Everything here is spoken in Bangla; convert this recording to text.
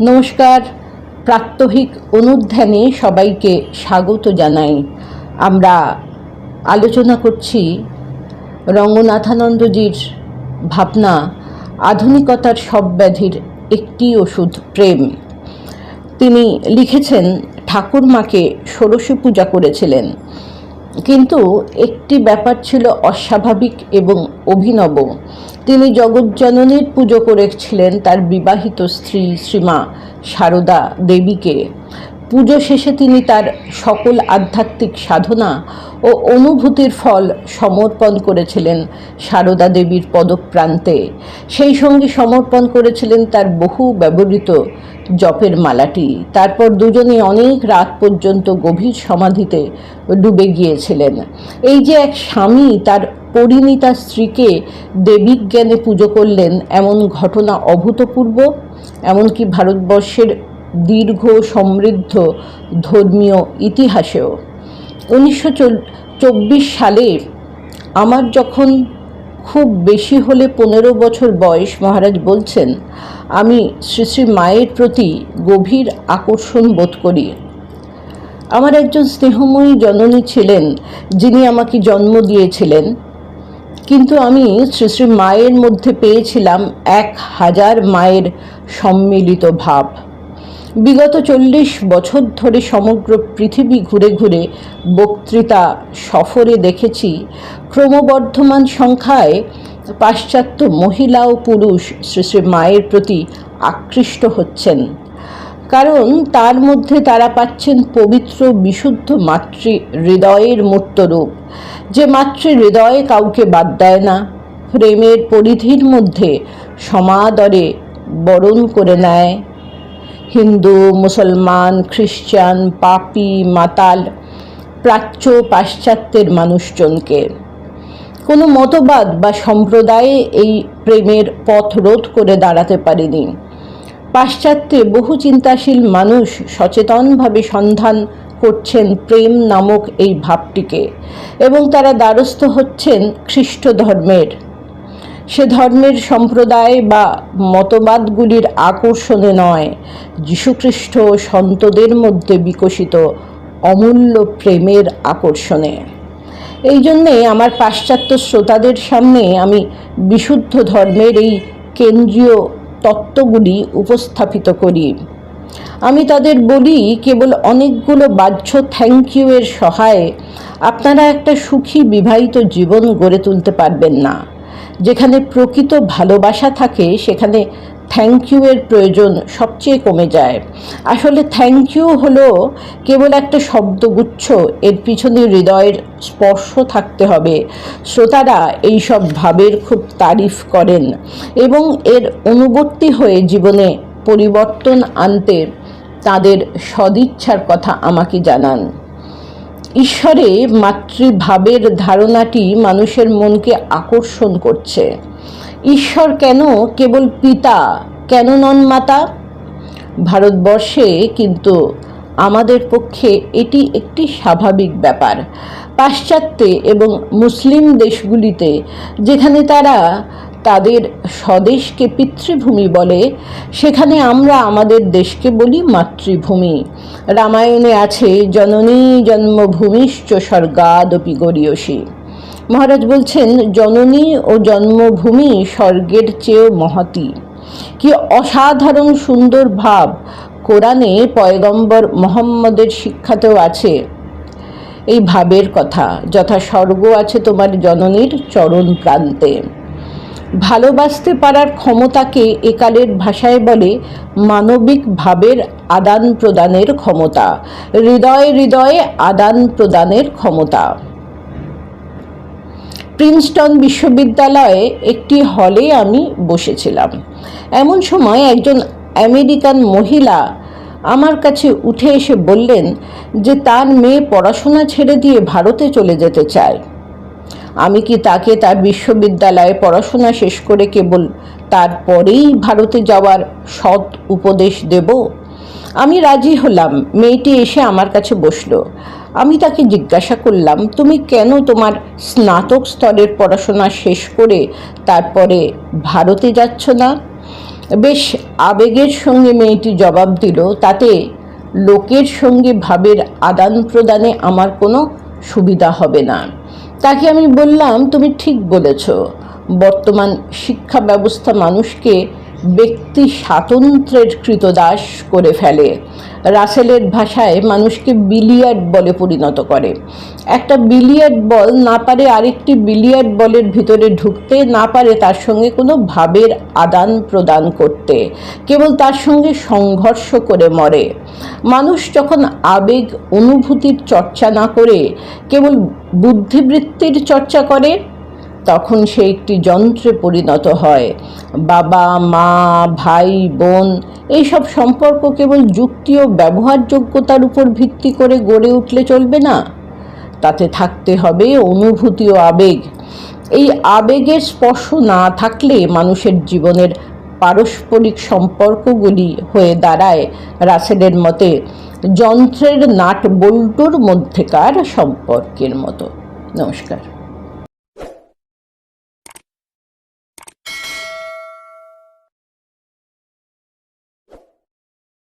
নমস্কার। প্রাত্যহিক অনুধ্যানে সবাইকে স্বাগত জানাই। আমরা আলোচনা করছি রঙ্গনাথানন্দজির ভাবনা আধুনিকতার সব ব্যাধির একটি ওষুধ প্রেম। তিনি লিখেছেন, ঠাকুরমাকে ষোড়শী পূজা করেছিলেন। কিন্তু একটি ব্যাপার ছিল অস্বাভাবিক এবং অভিনব। তিনি জগজ্জননীর পুজো করেছিলেন তার বিবাহিত স্ত্রী শ্রীমা সারদা দেবীকে। পুজো শেষে তিনি তার সকল আধ্যাত্মিক সাধনা ও অনুভূতির ফল সমর্পণ করেছিলেন সারদা দেবীর পদপ্রান্তে। সেই সঙ্গে সমর্পণ করেছিলেন তার বহু ব্যবহৃত জপের মালাটি। তারপর দুজনে অনেক রাত পর্যন্ত গভীর সমাধিতে ডুবে গিয়েছিলেন। এই যে এক স্বামী তার পরিণীতা স্ত্রীকে দেবিজ্ঞানে পুজো করলেন, এমন ঘটনা অভূতপূর্ব, এমনকি ভারতবর্ষের দীর্ঘ সমৃদ্ধ ধর্মীয় ইতিহাসেও। উনিশশো চব্বিশ সালে আমার যখন খুব বেশি হলে পনেরো বছর বয়স, মহারাজ বলছেন, আমি শ্রী শ্রী মায়ের প্রতি গভীর আকর্ষণ বোধ করি। আমার একজন স্নেহময়ী জননী ছিলেন, যিনি আমাকে জন্ম দিয়েছিলেন। কিন্তু আমি শ্রী শ্রী মায়ের মধ্যে পেয়েছিলাম এক হাজার মায়ের সম্মিলিত ভাব। বিগত চল্লিশ বছর ধরে সমগ্র পৃথিবী ঘুরে ঘুরে বক্তৃতা সফরে দেখেছি, ক্রমবর্ধমান সংখ্যায় পাশ্চাত্য মহিলা ও পুরুষ শ্রী শ্রী মায়ের প্রতি আকৃষ্ট হচ্ছেন। কারণ তার মধ্যে তারা পাচ্ছেন পবিত্র, বিশুদ্ধ মাতৃ হৃদয়ের মূর্তরূপ। যে মাতৃ হৃদয়ে কাউকে বাদ দেয় না, প্রেমের পরিধির মধ্যে সমাদরে বরণ করে নেয়। হিন্দু, মুসলমান খ্রিস্টান পাপি, মাতাল, প্রাচ্য, পাশ্চাত্যের মানুষজনকে। কোনো মতবাদ বা সম্প্রদায়ে এই প্রেমের পথ রোধ করে দাঁড়াতে পারেনি। পাশ্চাত্যে বহু চিন্তাশীল মানুষ সচেতনভাবে সন্ধান করছেন প্রেম নামক এই ভাবটিকে এবং তারা দ্বারস্থ হচ্ছেন খ্রিস্ট ধর্মের। সে ধর্মের সম্প্রদায় বা মতবাদগুলির আকর্ষণে নয়। যীশুখ্রিস্ট সন্তদের মধ্যে বিকশিত অমূল্য প্রেমের আকর্ষণে। এই জন্যে আমার পাশ্চাত্য শ্রোতাদের সামনে আমি বিশুদ্ধ ধর্মের এই কেন্দ্রীয় তত্ত্বগুলি উপস্থাপিত করি। আমি তাদের বলি, কেবল অনেকগুলো বাহ্য থ্যাংক ইউ এর সহায়ে আপনারা একটা সুখী বিবাহিত জীবন গড়ে তুলতে পারবেন না। যেখানে প্রকৃত ভালোবাসা থাকে, সেখানে থ্যাংক ইউ এর প্রয়োজন সবচেয়ে কমে যায়। আসলে থ্যাংক ইউ হলো কেবল একটা শব্দগুচ্ছ, এর পিছনে হৃদয়ের স্পর্শ থাকতে হবে। শ্রোতারা এই সব ভাবের খুব তারিফ করেন এবং এর অনুবর্তী হয়ে জীবনে পরিবর্তন আনতে তাদের সদিচ্ছার কথা আমাকে জানান। ঈশ্বরে মাতৃভাবের ধারণাটি মানুষের মনকে আকর্ষণ করছে। ঈশ্বর কেন কেবল পিতা, কেন নন মাতা? ভারতবর্ষে কিন্তু আমাদের পক্ষে এটি একটি স্বাভাবিক ব্যাপার। পাশ্চাত্যে এবং মুসলিম দেশগুলিতে যেখানে তারা তাদের স্বদেশকে পিতৃভূমি বলে, সেখানে আমরা আমাদের দেশকে বলি মাতৃভূমি। রামায়ণে আছে, জননী জন্মভূমিশ্চ স্বর্গাদপি গরীয়সী মহারাজ বলছেন, জননী ও জন্মভূমি স্বর্গের চেয়েও মহতি। কি অসাধারণ সুন্দর ভাব। কোরআনে পয়গম্বর মোহাম্মদের শিক্ষাতেও আছে এই ভাবের কথা, যথা স্বর্গ আছে তোমার জননীর চরণ প্রান্তে। ভালোবাসতে পারার ক্ষমতাকে একালের ভাষায় বলে মানবিক ভাবের আদান প্রদানের ক্ষমতা, হৃদয়ে হৃদয়ে আদান প্রদানের ক্ষমতা। প্রিন্সটন বিশ্ববিদ্যালয়ে একটি হলে আমি বসেছিলাম। এমন সময় একজন আমেরিকান মহিলা আমার কাছে উঠে এসে বললেন যে, তার মেয়ে পড়াশোনা ছেড়ে দিয়ে ভারতে চলে যেতে চায়। আমি কি তাকে তার বিশ্ববিদ্যালয়ে পড়াশোনা শেষ করে কেবল তারপরেই ভারতে যাওয়ার সৎ উপদেশ দেব? আমি রাজি হলাম, মেয়েটি এসে আমার কাছে বসল। আমি তাকে জিজ্ঞাসা করলাম, তুমি কেন তোমার স্নাতক স্তরের পড়াশোনা শেষ করে তারপরে ভারতে যাচ্ছ না? বেশ আবেগের সঙ্গে মেয়েটি জবাব দিল, তাতে লোকের সঙ্গে ভাবের আদান প্রদানে আমার কোনো সুবিধা হবে না। তাকে আমি বললাম তুমি ঠিক বলেছ। বর্তমান শিক্ষা ব্যবস্থা মানুষকে ব্যক্তি স্বাতন্ত্র্যের কৃতদাস করে ফেলে। রাসেলের ভাষায় মানুষকে বিলিয়ার্ড বলে পরিণত করে। একটা বিলিয়ার্ড বল না পারে আরেকটি বিলিয়ার্ড বলের ভিতরে ঢুকতে, না পারে তার সঙ্গে কোনো ভাবের আদান প্রদান করতে। কেবল তার সঙ্গে সংঘর্ষ করে মরে। মানুষ যখন আবেগ, অনুভূতির চর্চা না করে, কেবল বুদ্ধিবৃত্তির চর্চা করে তখন সে একটি যন্ত্রে পরিণত হয়। বাবা, মা, ভাই, বোন, এইসব সম্পর্ক কেবল যুক্তি ও ব্যবহারযোগ্যতার উপর ভিত্তি করে গড়ে উঠলে চলবে না। তাতে থাকতে হবে অনুভূতি ও আবেগ। এই আবেগের স্পর্শ না থাকলে মানুষের জীবনের পারস্পরিক সম্পর্কগুলি হয়ে দাঁড়ায়। রাসেলের মতে, যন্ত্রের নাট বল্টুর মধ্যেকার সম্পর্কের মতো। নমস্কার।